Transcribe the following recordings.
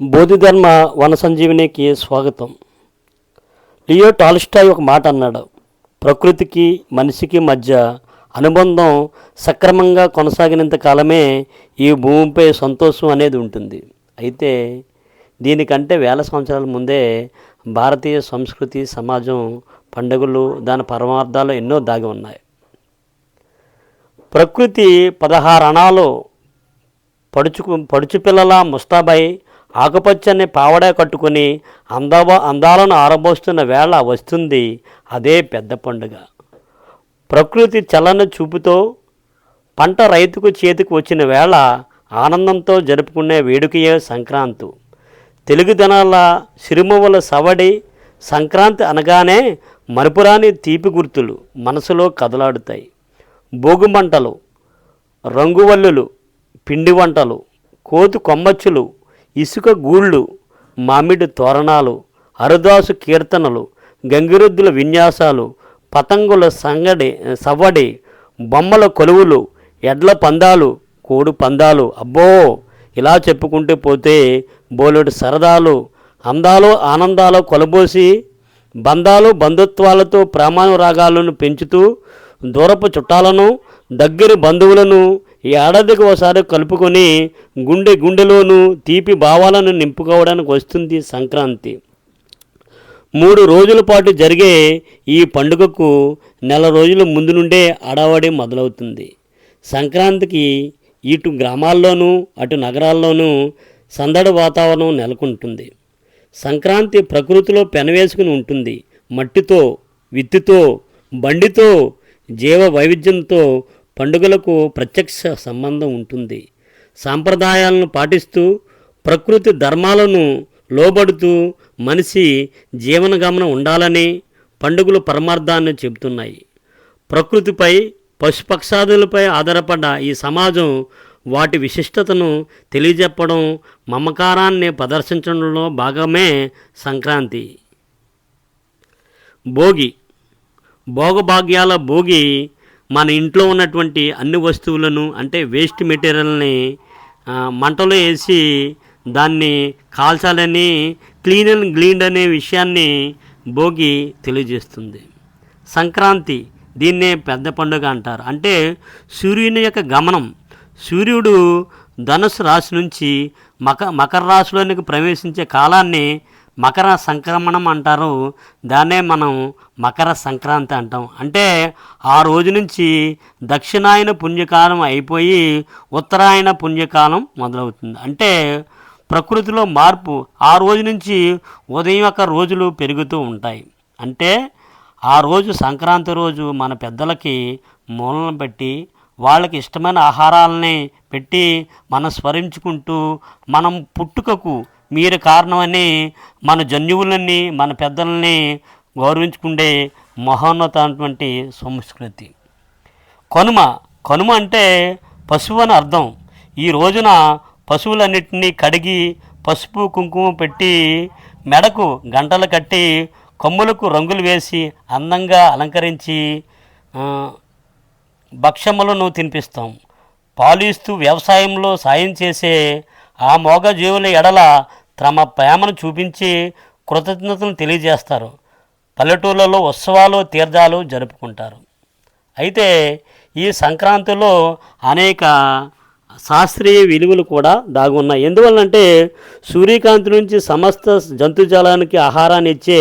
బోధిధర్మ వన సంజీవినికి స్వాగతం. లియో టాలిస్టాయ్ ఒక మాట అన్నాడు. ప్రకృతికి మనిషికి మధ్య అనుబంధం సక్రమంగా కొనసాగినంత కాలమే ఈ భూమిపై సంతోషం అనేది ఉంటుంది. అయితే దీనికంటే వేల సంవత్సరాల ముందే భారతీయ సంస్కృతి సమాజం పండుగలు దాని పరమార్థాలు ఎన్నో దాగి ఉన్నాయి. ప్రకృతి పదహారు అణాలు పడుచుకు పడుచు పిల్లల ముస్తాబాయి ఆకుపచ్చని పావడా కట్టుకుని అందవ అందాలను ఆరబోస్తున్న వేళ వస్తుంది అదే పెద్ద పండుగ. ప్రకృతి చలన చూపుతో పంట రైతుకు చేతికి వచ్చిన వేళ ఆనందంతో జరుపుకునే వేడుకయే సంక్రాంతి. తెలుగుదనాల సిరుమవల సవడి సంక్రాంతి అనగానే మరుపురాని తీపి గుర్తులు మనసులో కదలాడుతాయి. భోగుమంటలు రంగువల్లులు పిండి వంటలు కోతు కొమ్మచ్చులు ఇసుక గూళ్ళు మామిడి తోరణాలు హరిదాసు కీర్తనలు గంగిరెద్దుల విన్యాసాలు పతంగుల సంగడి సవ్వడి బొమ్మల కొలువులు ఎడ్ల పందాలు కోడి పందాలు. అబ్బో! ఇలా చెప్పుకుంటూ పోతే బోలెడు సరదాలు అందాలు ఆనందాలు కొలబోసి బంధాలు బంధుత్వాలతో ప్రేమానురాగాలను పెంచుతూ దూరపు చుట్టాలను దగ్గరి బంధువులను ఏడాదికి ఒకసారి కలుపుకొని గుండె గుండెలోనూ తీపి భావాలను నింపుకోవడానికి వస్తుంది సంక్రాంతి. మూడు రోజుల పాటు జరిగే ఈ పండుగకు నెల రోజుల ముందు నుండే అడవడి మొదలవుతుంది. సంక్రాంతికి ఇటు గ్రామాల్లోనూ అటు నగరాల్లోనూ సందడి వాతావరణం నెలకొంటుంది. సంక్రాంతి ప్రకృతిలో పెనవేసుకుని ఉంటుంది. మట్టితో విత్తుతో బండితో జీవ వైవిధ్యంతో పండుగలకు ప్రత్యక్ష సంబంధం ఉంటుంది. సాంప్రదాయాలను పాటిస్తూ ప్రకృతి ధర్మాలను లోబడుతూ మనిషి జీవన గమనం ఉండాలని పండుగలు పరమార్థాన్ని చెబుతున్నాయి. ప్రకృతిపై పశుపక్షాదులపై ఆధారపడ్డ ఈ సమాజం వాటి విశిష్టతను తెలియజెప్పడం మమకారాన్ని ప్రదర్శించడంలో భాగమే సంక్రాంతి. భోగి. భోగభాగ్యాల భోగి మన ఇంట్లో ఉన్నటువంటి అన్ని వస్తువులను అంటే వేస్ట్ మెటీరియల్ని మంటలో వేసి దాన్ని కాల్చాలని క్లీన్ అండ్ గ్లీన్ అనే విషయాన్ని భోగి తెలియజేస్తుంది. సంక్రాంతి దీన్నే పెద్ద పండుగ అంటారు. అంటే సూర్యుని యొక్క గమనం సూర్యుడు ధనుసు రాశి నుంచి మక మకర రాశిలోనికి ప్రవేశించే కాలాన్ని మకర సంక్రమణం అంటారు. దాన్నే మనం మకర సంక్రాంతి అంటాం. అంటే ఆ రోజు నుంచి దక్షిణాయన పుణ్యకాలం అయిపోయి ఉత్తరాయణ పుణ్యకాలం మొదలవుతుంది. అంటే ప్రకృతిలో మార్పు ఆ రోజు నుంచి ఉదయం యొక్క రోజులు పెరుగుతూ ఉంటాయి. అంటే ఆ రోజు సంక్రాంతి రోజు మన పెద్దలకి మూలను పెట్టి వాళ్ళకి ఇష్టమైన ఆహారాలని పెట్టి మనం స్మరించుకుంటూ మనం పుట్టుకకు మీరు కారణమని మన జన్యువులని మన పెద్దలని గౌరవించుకుండే మహోన్నతమైనటువంటి సంస్కృతి కనుమ కనుమ అంటే పశువు అని అర్థం. ఈ రోజున పశువులన్నిటినీ కడిగి పసుపు కుంకుమ పెట్టి మెడకు గంటలు కట్టి కొమ్ములకు రంగులు వేసి అందంగా అలంకరించి భక్షములను భక్ష్యములను తినిపిస్తాం. పాలిస్తూ వ్యవసాయంలో సాయం చేసే ఆ మోగజీవుల ఎడల తమ ప్రేమను చూపించి కృతజ్ఞతను తెలియజేస్తారు. పల్లెటూళ్ళలో ఉత్సవాలు తీర్థాలు జరుపుకుంటారు. అయితే ఈ సంక్రాంతిలో అనేక శాస్త్రీయ విలువలు కూడా దాగున్నాయి ఎందువల్లంటే సూర్యకాంతి నుంచి సమస్త జంతుజాలానికి ఆహారాన్ని ఇచ్చే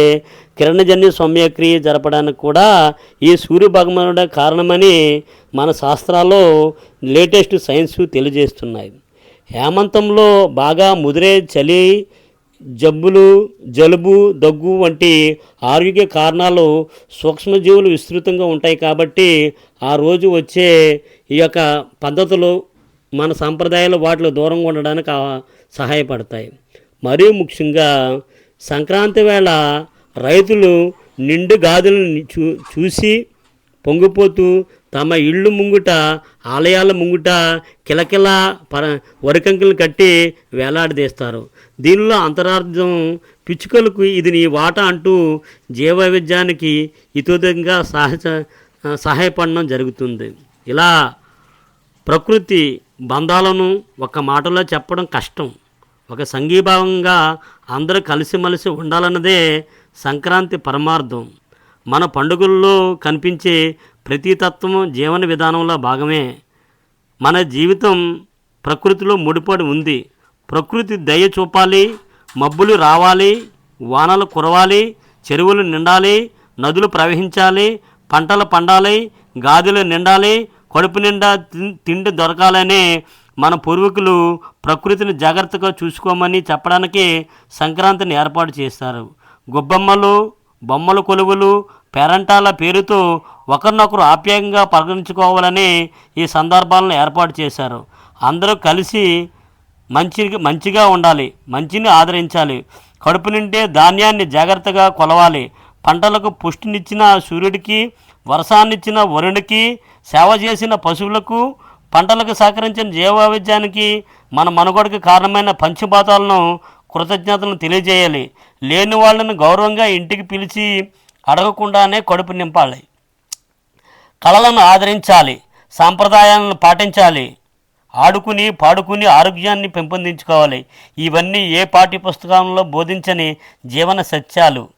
కిరణజన్య సౌమ్యక్రియ జరపడానికి కూడా ఈ సూర్యభగవానుడే కారణమని మన శాస్త్రాల్లో లేటెస్ట్ సైన్స్ తెలియజేస్తున్నాయి. హేమంతంలో బాగా ముదిరే చలి జబ్బులు జలుబు దగ్గు వంటి ఆరోగ్య కారణాలు సూక్ష్మజీవులు విస్తృతంగా ఉంటాయి కాబట్టి ఆ రోజు వచ్చే ఈ యొక్క పద్ధతులు మన సాంప్రదాయాలు వాటిలో దూరంగా ఉండడానికి సహాయపడతాయి. మరీ ముఖ్యంగా సంక్రాంతి వేళ రైతులు నిండు గాదులను చూ చూసి పొంగిపోతూ తమ ఇళ్ళు ముంగుట ఆలయాల ముంగుట కిలకిల పర వరికంకులు కట్టి వేలాడదీస్తారు. దీనిలో అంతరార్థం పిచ్చుకలకు ఇది నీ వాట అంటూ జీవవైవిధ్యానికి ఇతోదంగా సహజ సహాయపడడం జరుగుతుంది. ఇలా ప్రకృతి బంధాలను ఒక మాటలో చెప్పడం కష్టం. ఒక సంఘీభావంగా అందరూ కలిసిమెలిసి ఉండాలన్నదే సంక్రాంతి పరమార్థం. మన పండుగల్లో కనిపించే ప్రతి తత్వం జీవన విధానంలో భాగమే. మన జీవితం ప్రకృతిలో ముడిపడి ఉంది. ప్రకృతి దయ చూపాలి మబ్బులు రావాలి వానలు కురవాలి చెరువులు నిండాలి నదులు ప్రవహించాలి పంటలు పండాలి గాదులు నిండాలి కడుపు నిండా తిండి దొరకాలనే మన పూర్వీకులు ప్రకృతిని జాగ్రత్తగా చూసుకోమని చెప్పడానికి సంక్రాంతిని ఏర్పాటు చేస్తారు గొబ్బమ్మలు బొమ్మల కొలువులు పేరంటాల పేరుతో ఒకరినొకరు ఆప్యాయంగా పరిగణించుకోవాలని ఈ సందర్భాలను ఏర్పాటు చేశారు. అందరూ కలిసి మంచి మంచిగా ఉండాలి మంచిని ఆదరించాలి. కడుపు నిండే ధాన్యాన్ని జాగ్రత్తగా కొలవాలి. పంటలకు పుష్టినిచ్చిన సూర్యుడికి వర్షాన్నిచ్చిన వరుణికి సేవ చేసిన పశువులకు పంటలకు సహకరించిన జీవవైవిధ్యానికి మన మనుగడకు కారణమైన పంచభాతాలను కృతజ్ఞతలను తెలియజేయాలి. లేని వాళ్ళని గౌరవంగా ఇంటికి పిలిచి అడగకుండానే కడుపు నింపాలి. కళలను ఆదరించాలి. సాంప్రదాయాలను పాటించాలి. ఆడుకుని పాడుకుని ఆరోగ్యాన్ని పెంపొందించుకోవాలి. ఇవన్నీ ఏ పాఠ్య పుస్తకంలో బోధించని జీవన సత్యాలు.